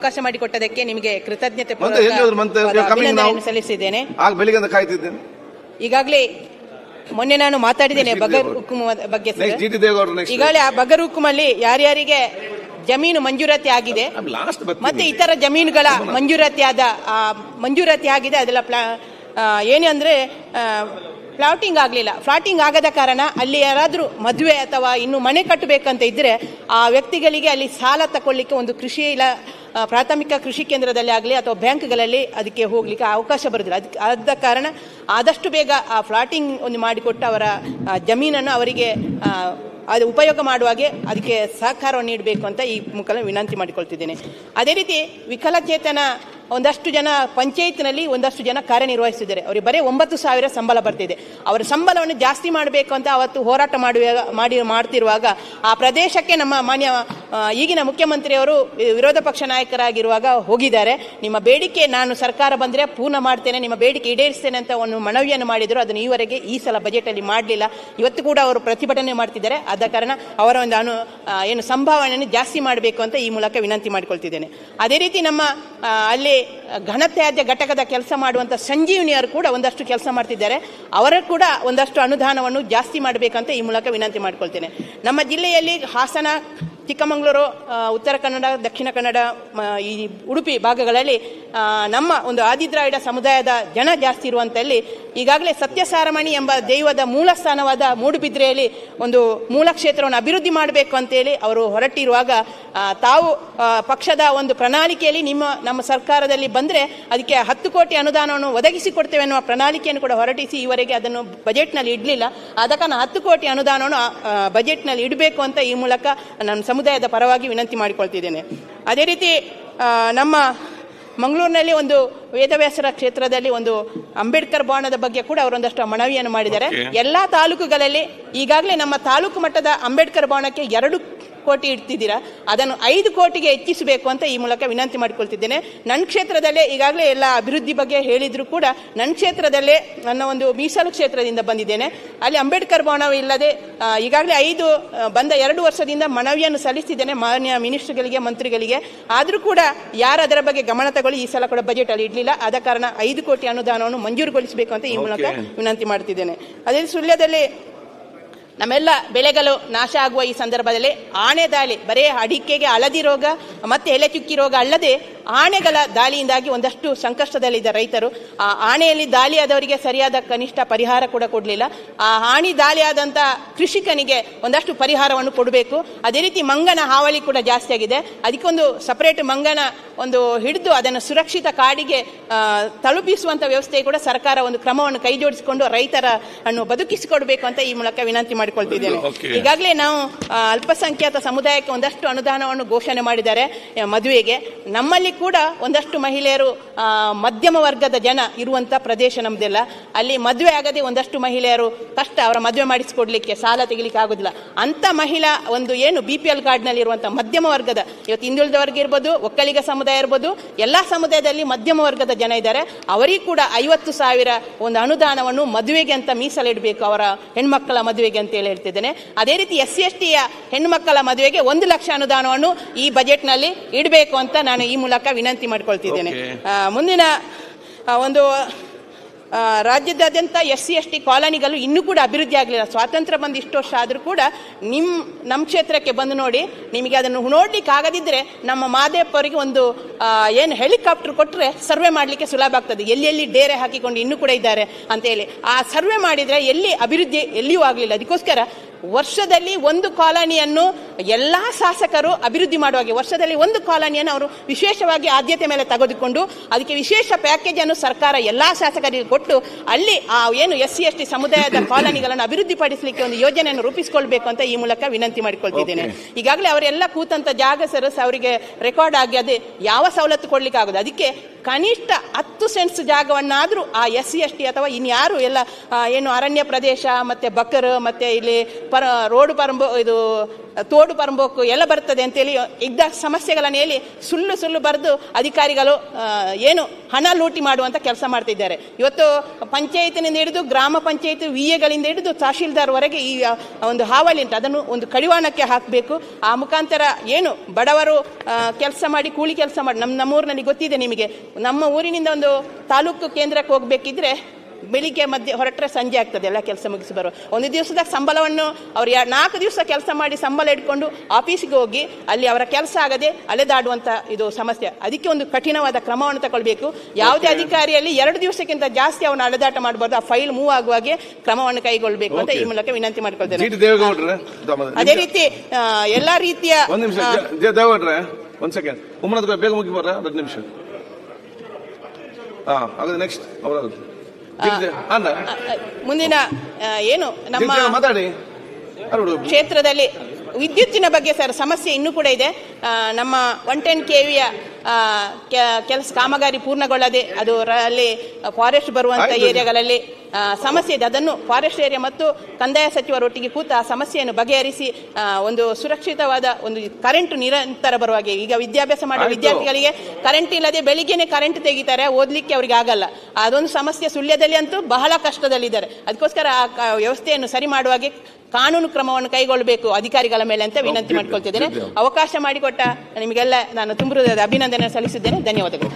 ಅವಕಾಶ ಮಾಡಿಕೊಟ್ಟದಕ್ಕೆ ನಿಮಗೆ ಕೃತಜ್ಞತೆ ಸಲ್ಲಿಸಿದ್ದೇನೆ. ಈಗಾಗಲೇ ಮೊನ್ನೆ ನಾನು ಮಾತಾಡಿದ್ದೇನೆ ಬಗರ್ ದೇವೇಗೌಡ. ಬಗ್ಗೆ ಈಗಾಗಲೇ ಆ ಬಗರ್ ಹುಕುಮಲ್ಲಿ ಯಾರ್ಯಾರಿಗೆ ಜಮೀನು ಮಂಜೂರಾತಿ ಆಗಿದೆ ಮತ್ತೆ ಇತರ ಜಮೀನುಗಳ ಮಂಜೂರಾತಿ ಆದ ಮಂಜೂರಾತಿ ಆಗಿದೆ ಅದೆಲ್ಲ ಪ್ಲಾ ಅಂದ್ರೆ ಫ್ಲಾಟಿಂಗ್ ಆಗಲಿಲ್ಲ. ಫ್ಲಾಟಿಂಗ್ ಆಗದ ಕಾರಣ ಅಲ್ಲಿ ಯಾರಾದರೂ ಮದುವೆ ಅಥವಾ ಇನ್ನು ಮನೆ ಕಟ್ಟಬೇಕಂತ ಇದ್ರೆ ಆ ವ್ಯಕ್ತಿಗಳಿಗೆ ಅಲ್ಲಿ ಸಾಲ ತಕೊಳ್ಳಿಕ್ಕೆ ಒಂದು ಕೃಷಿ ಇಲ್ಲ ಪ್ರಾಥಮಿಕ ಕೃಷಿ ಕೇಂದ್ರದಲ್ಲಿ ಆಗಲಿ ಅಥವಾ ಬ್ಯಾಂಕ್ಗಳಲ್ಲಿ ಅದಕ್ಕೆ ಹೋಗ್ಲಿಕ್ಕೆ ಅವಕಾಶ ಬರೋದಿಲ್ಲ. ಅದಕ್ಕೆ ಆದ ಕಾರಣ ಆದಷ್ಟು ಬೇಗ ಆ ಫ್ಲಾಟಿಂಗ್ ಒಂದು ಮಾಡಿಕೊಟ್ಟು ಅವರ ಜಮೀನನ್ನು ಅವರಿಗೆ ಅದು ಉಪಯೋಗ ಮಾಡುವಾಗೆ ಅದಕ್ಕೆ ಸಹಕಾರವನ್ನು ನೀಡಬೇಕು ಅಂತ ಈ ಮುಖಾಂತರ ವಿನಂತಿ ಮಾಡಿಕೊಳ್ತಿದ್ದೇನೆ. ಅದೇ ರೀತಿ ವಿಕಲಚೇತನ ಒಂದಷ್ಟು ಜನ ಪಂಚಾಯತ್ನಲ್ಲಿ ಒಂದಷ್ಟು ಜನ ಕಾರ್ಯನಿರ್ವಹಿಸಿದ್ದಾರೆ. ಅವರಿಗೆ ಬರೀ ಒಂಬತ್ತು ಸಾವಿರ ಸಂಬಳ ಬರ್ತಿದೆ. ಅವರ ಸಂಬಳವನ್ನು ಜಾಸ್ತಿ ಮಾಡಬೇಕು ಅಂತ ಅವತ್ತು ಹೋರಾಟ ಮಾಡುವ ಮಾಡಿ, ಮಾಡ್ತಿರುವಾಗ ಆ ಪ್ರದೇಶಕ್ಕೆ ನಮ್ಮ ಮಾನ್ಯ ಈಗಿನ ಮುಖ್ಯಮಂತ್ರಿಯವರು ವಿರೋಧ ಪಕ್ಷ ನಾಯಕರಾಗಿರುವಾಗ ಹೋಗಿದ್ದಾರೆ. ನಿಮ್ಮ ಬೇಡಿಕೆ ನಾನು ಸರ್ಕಾರ ಬಂದರೆ ಪೂರ್ಣ ಮಾಡ್ತೇನೆ, ನಿಮ್ಮ ಬೇಡಿಕೆ ಈಡೇರಿಸ್ತೇನೆ ಅಂತ ಒಂದು ಮನವಿಯನ್ನು ಮಾಡಿದರು. ಅದನ್ನು ಈವರೆಗೆ ಈ ಸಲ ಬಜೆಟಲ್ಲಿ ಮಾಡಲಿಲ್ಲ. ಇವತ್ತು ಕೂಡ ಅವರು ಪ್ರತಿಭಟನೆ ಮಾಡ್ತಿದ್ದಾರೆ. ಆದ ಕಾರಣ ಅವರ ಒಂದು ಅನು ಏನು ಸಂಭಾವನೆಯನ್ನು ಜಾಸ್ತಿ ಮಾಡಬೇಕು ಅಂತ ಈ ಮೂಲಕ ವಿನಂತಿ ಮಾಡಿಕೊಳ್ತಿದ್ದೇನೆ. ಅದೇ ರೀತಿ ನಮ್ಮ ಅಲ್ಲಿ ಘನತ್ಯಾಜ್ಯ ಘಟಕದ ಕೆಲಸ ಮಾಡುವಂಥ ಸಂಜೀವನಿಯರು ಕೂಡ ಒಂದಷ್ಟು ಕೆಲಸ ಮಾಡ್ತಿದ್ದಾರೆ. ಅವರ ಕೂಡ ಒಂದಷ್ಟು ಅನುದಾನವನ್ನು ಜಾಸ್ತಿ ಮಾಡಬೇಕಂತ ಈ ಮೂಲಕ ವಿನಂತಿ ಮಾಡ್ಕೊಳ್ತೇನೆ. ನಮ್ಮ ಜಿಲ್ಲೆಯಲ್ಲಿ ಹಾಸನ ಚಿಕ್ಕಮಗಳೂರು ಉತ್ತರ ಕನ್ನಡ, ದಕ್ಷಿಣ ಕನ್ನಡ ಈ ಉಡುಪಿ ಭಾಗಗಳಲ್ಲಿ ನಮ್ಮ ಒಂದು ಆದಿದ್ರಾವಿಡ ಸಮುದಾಯದ ಜನ ಜಾಸ್ತಿ ಇರುವಂತಲ್ಲಿ ಈಗಾಗಲೇ ಸತ್ಯಸಾರಮಣಿ ಎಂಬ ದೈವದ ಮೂಲ ಸ್ಥಾನವಾದ ಮೂಡುಬಿದ್ರೆಯಲ್ಲಿ ಒಂದು ಮೂಲ ಕ್ಷೇತ್ರವನ್ನು ಅಭಿವೃದ್ಧಿ ಮಾಡಬೇಕು ಅಂತೇಳಿ ಅವರು ಹೊರಟಿರುವಾಗ ತಾವು ಪಕ್ಷದ ಒಂದು ಪ್ರಣಾಳಿಕೆಯಲ್ಲಿ ನಿಮ್ಮ, ನಮ್ಮ ಸರ್ಕಾರದಲ್ಲಿ ಬಂದರೆ ಅದಕ್ಕೆ ಹತ್ತು ಕೋಟಿ ಅನುದಾನವನ್ನು ಒದಗಿಸಿಕೊಡ್ತೇವೆ ಅನ್ನುವ ಪ್ರಣಾಳಿಕೆಯನ್ನು ಕೂಡ ಹೊರಟಿಸಿ ಈವರೆಗೆ ಅದನ್ನು ಬಜೆಟ್ನಲ್ಲಿ ಇಡಲಿಲ್ಲ. ಆದ ಕಾರಣ ಹತ್ತು ಕೋಟಿ ಅನುದಾನವನ್ನು ಬಜೆಟ್ನಲ್ಲಿ ಇಡಬೇಕು ಅಂತ ಈ ಮೂಲಕ ನನ್ನ ಸಮುದಾಯದ ಪರವಾಗಿ ವಿನಂತಿ ಮಾಡಿಕೊಳ್ತಿದ್ದೇನೆ. ಅದೇ ರೀತಿ ನಮ್ಮ ಮಂಗಳೂರಿನಲ್ಲಿ ಒಂದು ವೇದವ್ಯಾಸರ ಕ್ಷೇತ್ರದಲ್ಲಿ ಒಂದು ಅಂಬೇಡ್ಕರ್ ಭವನದ ಬಗ್ಗೆ ಕೂಡ ಅವರೊಂದಷ್ಟು ಮನವಿಯನ್ನು ಮಾಡಿದ್ದಾರೆ. ಎಲ್ಲಾ ತಾಲೂಕುಗಳಲ್ಲಿ ಈಗಾಗಲೇ ನಮ್ಮ ತಾಲೂಕು ಮಟ್ಟದ ಅಂಬೇಡ್ಕರ್ ಭವನಕ್ಕೆ ಎರಡು ಕೋಟಿ ಇಡ್ತಿದ್ದೀರಾ? ಅದನ್ನು ಐದು ಕೋಟಿಗೆ ಹೆಚ್ಚಿಸಬೇಕು ಅಂತ ಈ ಮೂಲಕ ವಿನಂತಿ ಮಾಡಿಕೊಳ್ತಿದ್ದೇನೆ. ನನ್ನ ಕ್ಷೇತ್ರದಲ್ಲೇ ಈಗಾಗಲೇ ಎಲ್ಲ ಅಭಿವೃದ್ಧಿ ಬಗ್ಗೆ ಹೇಳಿದರೂ ಕೂಡ ನನ್ನ ಕ್ಷೇತ್ರದಲ್ಲೇ ನನ್ನ ಒಂದು ಮೀಸಲು ಕ್ಷೇತ್ರದಿಂದ ಬಂದಿದ್ದೇನೆ. ಅಲ್ಲಿ ಅಂಬೇಡ್ಕರ್ ಭವನ ಇಲ್ಲದೆ ಈಗಾಗಲೇ ಐದು ಬಂದ ಎರಡು ವರ್ಷದಿಂದ ಮನವಿಯನ್ನು ಸಲ್ಲಿಸಿದ್ದೇನೆ ಮಾನ್ಯ ಮಿನಿಸ್ಟರ್ಗಳಿಗೆ ಮಂತ್ರಿಗಳಿಗೆ. ಆದರೂ ಕೂಡ ಯಾರು ಅದರ ಬಗ್ಗೆ ಗಮನ ತಗೊಳ್ಳಿ ಈ ಸಲ ಕೂಡ ಬಜೆಟ್ ಅಲ್ಲಿ ಇಡಲಿಲ್ಲ. ಆದ ಕಾರಣ ಐದು ಕೋಟಿ ಅನುದಾನವನ್ನು ಮಂಜೂರುಗೊಳಿಸಬೇಕು ಅಂತ ಈ ಮೂಲಕ ವಿನಂತಿ ಮಾಡ್ತಿದ್ದೇನೆ. ಅದೇ ಸುಳ್ಯದಲ್ಲಿ ನಮ್ಮೆಲ್ಲ ಬೆಳೆಗಳು ನಾಶ ಆಗುವ ಈ ಸಂದರ್ಭದಲ್ಲಿ ಆನೆದಾಳಿ, ಬರೇ ಅಡಿಕೆಗೆ ಹಳದಿ ರೋಗ ಮತ್ತೆ ಎಲೆ ಚುಕ್ಕಿ ರೋಗ ಅಲ್ಲದೆ ಆಣೆಗಳ ದಾಳಿಯಿಂದಾಗಿ ಒಂದಷ್ಟು ಸಂಕಷ್ಟದಲ್ಲಿದ್ದ ರೈತರು ಆ ಆಣೆಯಲ್ಲಿ ದಾಳಿಯಾದವರಿಗೆ ಸರಿಯಾದ ಕನಿಷ್ಠ ಪರಿಹಾರ ಕೂಡ ಕೊಡಲಿಲ್ಲ. ಆ ಆಣಿ ದಾಳಿ ಆದಂತ ಕೃಷಿಕನಿಗೆ ಒಂದಷ್ಟು ಪರಿಹಾರವನ್ನು ಕೊಡಬೇಕು. ಅದೇ ರೀತಿ ಮಂಗನ ಹಾವಳಿ ಕೂಡ ಜಾಸ್ತಿ ಆಗಿದೆ. ಅದಕ್ಕೊಂದು ಸಪರೇಟ್ ಮಂಗನ ಒಂದು ಹಿಡಿದು ಅದನ್ನು ಸುರಕ್ಷಿತ ಕಾಡಿಗೆ ತಲುಪಿಸುವಂಥ ವ್ಯವಸ್ಥೆ ಕೂಡ ಸರ್ಕಾರ ಒಂದು ಕ್ರಮವನ್ನು ಕೈ ಜೋಡಿಸಿಕೊಂಡು ರೈತರ ಅನ್ನು ಬದುಕಿಸಿಕೊಡಬೇಕು ಅಂತ ಈ ಮೂಲಕ ವಿನಂತಿ ಮಾಡಿಕೊಳ್ತಿದ್ದೇನೆ. ಈಗಾಗಲೇ ನಾವು ಅಲ್ಪಸಂಖ್ಯಾತ ಸಮುದಾಯಕ್ಕೆ ಒಂದಷ್ಟು ಅನುದಾನವನ್ನು ಘೋಷಣೆ ಮಾಡಿದ್ದಾರೆ ಮದುವೆಗೆ. ನಮ್ಮಲ್ಲಿ ಕೂಡ ಒಂದಷ್ಟು ಮಹಿಳೆಯರು ಮಧ್ಯಮ ವರ್ಗದ ಜನ ಇರುವಂಥ ಪ್ರದೇಶ ನಮ್ಮದೆಲ್ಲ ಅಲ್ಲಿ ಮದುವೆ ಆಗದೆ ಒಂದಷ್ಟು ಮಹಿಳೆಯರು ಕಷ್ಟ ಅವರ ಮದುವೆ ಮಾಡಿಸಿಕೊಡ್ಲಿಕ್ಕೆ ಸಾಲ ತೆಗಿಲಿಕ್ಕೆ ಆಗೋದಿಲ್ಲ ಅಂಥ ಮಹಿಳಾ ಒಂದು ಏನು ಬಿ ಪಿ ಎಲ್ ಕಾರ್ಡ್ನಲ್ಲಿ ಇರುವಂಥ ಮಧ್ಯಮ ವರ್ಗದ, ಇವತ್ತು ಹಿಂದುಳಿದ ವರ್ಗ ಇರ್ಬೋದು, ಒಕ್ಕಲಿಗ ಸಮುದಾಯ ಇರ್ಬೋದು, ಎಲ್ಲ ಸಮುದಾಯದಲ್ಲಿ ಮಧ್ಯಮ ವರ್ಗದ ಜನ ಇದ್ದಾರೆ. ಅವರಿಗೂ ಕೂಡ ಐವತ್ತು ಸಾವಿರ ಒಂದು ಅನುದಾನವನ್ನು ಮದುವೆಗೆ ಅಂತ ಮೀಸಲಿಡಬೇಕು ಅವರ ಹೆಣ್ಮಕ್ಕಳ ಮದುವೆಗೆ ಅಂತ ಹೇಳಿ ಹೇಳ್ತಿದ್ದೇನೆ. ಅದೇ ರೀತಿ ಎಸ್ ಸಿ ಎಸ್ ಟಿಯ ಹೆಣ್ಮಕ್ಕಳ ಮದುವೆಗೆ ಒಂದು ಲಕ್ಷ ಅನುದಾನವನ್ನು ಈ ಬಜೆಟ್ನಲ್ಲಿ ಇಡಬೇಕು ಅಂತ ನಾನು ಈ ಮೂಲಕ ವಿನಂತಿ ಮಾಡ್ಕೊಳ್ತಿದ್ದೇನೆ. ಮುಂದಿನ ಒಂದು ರಾಜ್ಯದಾದ್ಯಂತ ಎಸ್ ಸಿ ಎಸ್ ಟಿ ಕಾಲೋನಿಗಳು ಇನ್ನೂ ಕೂಡ ಅಭಿವೃದ್ಧಿ ಆಗಲಿಲ್ಲ. ಸ್ವಾತಂತ್ರ್ಯ ಬಂದು ಇಷ್ಟು ವರ್ಷ ಆದರೂ ಕೂಡ ನಿಮ್ಮ ನಮ್ಮ ಕ್ಷೇತ್ರಕ್ಕೆ ಬಂದು ನೋಡಿ ನಿಮಗೆ ಅದನ್ನು ನೋಡ್ಲಿಕ್ಕೆ ಆಗದಿದ್ದರೆ ನಮ್ಮ ಮಾದೇಪ್ ಅವರಿಗೆ ಒಂದು ಏನು ಹೆಲಿಕಾಪ್ಟರ್ ಕೊಟ್ಟರೆ ಸರ್ವೆ ಮಾಡಲಿಕ್ಕೆ ಸುಲಭ ಆಗ್ತದೆ. ಎಲ್ಲಿ ಎಲ್ಲಿ ಡೇರೆ ಹಾಕಿಕೊಂಡು ಇನ್ನೂ ಕೂಡ ಇದ್ದಾರೆ ಅಂತ ಹೇಳಿ. ಆ ಸರ್ವೆ ಮಾಡಿದರೆ ಎಲ್ಲಿ ಅಭಿವೃದ್ಧಿ ಎಲ್ಲಿಯೂ ಆಗಲಿಲ್ಲ. ಅದಕ್ಕೋಸ್ಕರ ವರ್ಷದಲ್ಲಿ ಒಂದು ಕಾಲೋನಿಯನ್ನು ಎಲ್ಲ ಶಾಸಕರು ಅಭಿವೃದ್ಧಿ ಮಾಡುವಾಗೆ ವರ್ಷದಲ್ಲಿ ಒಂದು ಕಾಲೋನಿಯನ್ನು ಅವರು ವಿಶೇಷವಾಗಿ ಆದ್ಯತೆ ಮೇಲೆ ತೆಗೆದುಕೊಂಡು ಅದಕ್ಕೆ ವಿಶೇಷ ಪ್ಯಾಕೇಜ್ ಅನ್ನು ಸರ್ಕಾರ ಎಲ್ಲ ಶಾಸಕರಿಗೆ ಕೊಟ್ಟು ಅಲ್ಲಿ ಆ ಏನು ಎಸ್ ಸಿ ಎಸ್ ಟಿ ಸಮುದಾಯದ ಕಾಲೋನಿಗಳನ್ನು ಅಭಿವೃದ್ಧಿಪಡಿಸಲಿಕ್ಕೆ ಒಂದು ಯೋಜನೆಯನ್ನು ರೂಪಿಸಿಕೊಳ್ಬೇಕು ಅಂತ ಈ ಮೂಲಕ ವಿನಂತಿ ಮಾಡಿಕೊಳ್ತಿದ್ದೇನೆ. ಈಗಾಗಲೇ ಅವರೆಲ್ಲ ಕೂತಂತ ಜಾಗ ಸರಸ್ ಅವರಿಗೆ ರೆಕಾರ್ಡ್ ಆಗಿ ಅದೇ ಯಾವ ಸವಲತ್ತು ಕೊಡ್ಲಿಕ್ಕೆ ಆಗುದು ಅದಕ್ಕೆ ಕನಿಷ್ಠ ಹತ್ತು ಸೆಂಟ್ಸ್ ಜಾಗವನ್ನಾದರೂ ಆ ಎಸ್ ಸಿ ಎಸ್ ಟಿ ಅಥವಾ ಇನ್ಯಾರು ಎಲ್ಲ ಏನು ಅರಣ್ಯ ಪ್ರದೇಶ, ಮತ್ತು ಬಕರ್, ಮತ್ತು ಇಲ್ಲಿ ಪರ, ರೋಡ್ ಪರಂಬ, ಇದು ತೋಡು ಪರಂಬೋಕು ಎಲ್ಲ ಬರ್ತದೆ ಅಂತೇಳಿ ಇದ್ದ ಸಮಸ್ಯೆಗಳನ್ನು ಹೇಳಿ ಸುಳ್ಳು ಸುಳ್ಳು ಬರೆದು ಅಧಿಕಾರಿಗಳು ಏನು ಹಣ ಲೂಟಿ ಮಾಡುವಂಥ ಕೆಲಸ ಮಾಡ್ತಿದ್ದಾರೆ. ಇವತ್ತು ಪಂಚಾಯತಿನಿಂದ ಹಿಡಿದು ಗ್ರಾಮ ಪಂಚಾಯತ್ ವಿ ಎಗಳಿಂದ ಹಿಡಿದು ತಹಶೀಲ್ದಾರ್ವರೆಗೆ ಈ ಒಂದು ಹಾವಳಿ ಉಂಟು. ಅದನ್ನು ಒಂದು ಕಡಿವಾಣಕ್ಕೆ ಹಾಕಬೇಕು. ಆ ಮುಖಾಂತರ ಏನು ಬಡವರು ಕೆಲಸ ಮಾಡಿ ಕೂಲಿ ಕೆಲಸ ಮಾಡಿ ನಮ್ಮ ನಮ್ಮೂರಿನಲ್ಲಿ ಗೊತ್ತಿದೆ ನಿಮಗೆ. ನಮ್ಮ ಊರಿನಿಂದ ಒಂದು ತಾಲೂಕು ಕೇಂದ್ರಕ್ಕೆ ಹೋಗ್ಬೇಕಿದ್ರೆ ಬೆಳಿಗ್ಗೆ ಮಧ್ಯೆ ಹೊರಟ್ರೆ ಸಂಜೆ ಆಗ್ತದೆ ಎಲ್ಲ ಕೆಲಸ ಮುಗಿಸಿ ಬರುವ. ಒಂದು ದಿವಸದಾಗ ಸಂಬಳವನ್ನು ಅವ್ರು ಯಾ ನಾಲ್ಕು ದಿವಸ ಕೆಲಸ ಮಾಡಿ ಸಂಬಳ ಇಟ್ಕೊಂಡು ಆಫೀಸಿಗೆ ಹೋಗಿ ಅಲ್ಲಿ ಅವರ ಕೆಲಸ ಆಗದೆ ಅಲೆದಾಡುವಂತ ಇದು ಸಮಸ್ಯೆ. ಅದಕ್ಕೆ ಒಂದು ಕಠಿಣವಾದ ಕ್ರಮವನ್ನು ತಗೊಳ್ಬೇಕು. ಯಾವುದೇ ಅಧಿಕಾರಿಯಲ್ಲಿ ಎರಡು ದಿವಸಕ್ಕಿಂತ ಜಾಸ್ತಿ ಅವನು ಅಲೆದಾಟ ಮಾಡಬಾರ್ದು. ಆ ಫೈಲ್ ಮೂವ್ ಆಗುವಾಗೆ ಕ್ರಮವನ್ನು ಕೈಗೊಳ್ಳಬೇಕು ಅಂತ ಈ ಮೂಲಕ ವಿನಂತಿ ಮಾಡ್ಕೊಳ್ತೇನೆ. ಅದೇ ರೀತಿ ಎಲ್ಲಾ ರೀತಿಯ ಒಂದು ಸೆಕೆಂಡ್ ಉಮ್ಮನದ ಬೇಗ ಮುಗಿ ಬರ್ರ ಹತ್ತು ನಿಮಿಷ. ಹಾಂ ಹಾಗಾದ್ರೆ ನೆಕ್ಸ್ಟ್ ಅವರಾಗುತ್ತೆ ಮುಂದಿನ ಏನು? ನಮ್ಮ ಮಾತಾಡಿ. ಕ್ಷೇತ್ರದಲ್ಲಿ ವಿದ್ಯುತ್ತಿನ ಬಗ್ಗೆ ಸರ್ ಸಮಸ್ಯೆ ಇನ್ನೂ ಕೂಡ ಇದೆ. ನಮ್ಮ ಒನ್ ಟೆನ್ ಕೆ ವಿಯ ಕೆಲಸ ಕಾಮಗಾರಿ ಪೂರ್ಣಗೊಳ್ಳದೆ ಅದು ಅಲ್ಲಿ ಫಾರೆಸ್ಟ್ ಬರುವಂತ ಆಯ್ತು. ಏರಿಯಾಗಳಲ್ಲಿ ಸಮಸ್ಯೆ ಇದೆ. ಅದನ್ನು ಫಾರೆಸ್ಟ್ ಏರಿಯಾ ಮತ್ತು ಕಂದಾಯ ಸಚಿವರೊಟ್ಟಿಗೆ ಕೂತ ಆ ಸಮಸ್ಯೆಯನ್ನು ಬಗೆಹರಿಸಿ ಒಂದು ಸುರಕ್ಷಿತವಾದ ಒಂದು ಕರೆಂಟ್ ನಿರಂತರ ಬರುವ ಹಾಗೆ. ಈಗ ವಿದ್ಯಾಭ್ಯಾಸ ಮಾಡುವ ವಿದ್ಯಾರ್ಥಿಗಳಿಗೆ ಕರೆಂಟ್ ಇಲ್ಲದೆ ಬೆಳಿಗ್ಗೆನೆ ಕರೆಂಟ್ ತೆಗಿತಾರೆ. ಓದಲಿಕ್ಕೆ ಅವ್ರಿಗೆ ಆಗಲ್ಲ. ಅದೊಂದು ಸಮಸ್ಯೆ ಸುಳ್ಯದಲ್ಲಿ ಅಂತೂ ಬಹಳ ಕಷ್ಟದಲ್ಲಿದ್ದಾರೆ. ಅದಕ್ಕೋಸ್ಕರ ಆ ವ್ಯವಸ್ಥೆಯನ್ನು ಸರಿ ಮಾಡುವಾಗೆ ಕಾನೂನು ಕ್ರಮವನ್ನು ಕೈಗೊಳ್ಳಬೇಕು ಅಧಿಕಾರಿಗಳ ಮೇಲೆ ಅಂತ ವಿನಂತಿ ಮಾಡಿಕೊಳ್ತಿದ್ದೇನೆ. ಅವಕಾಶ ಮಾಡಿಕೊಟ್ಟ ನಿಮಗೆಲ್ಲ ನಾನು ತುಂಬ ಹೃದಯದ ಅಭಿನಂದನೆ ಸಲ್ಲಿಸಿದ್ದೇನೆ. ಧನ್ಯವಾದಗಳು.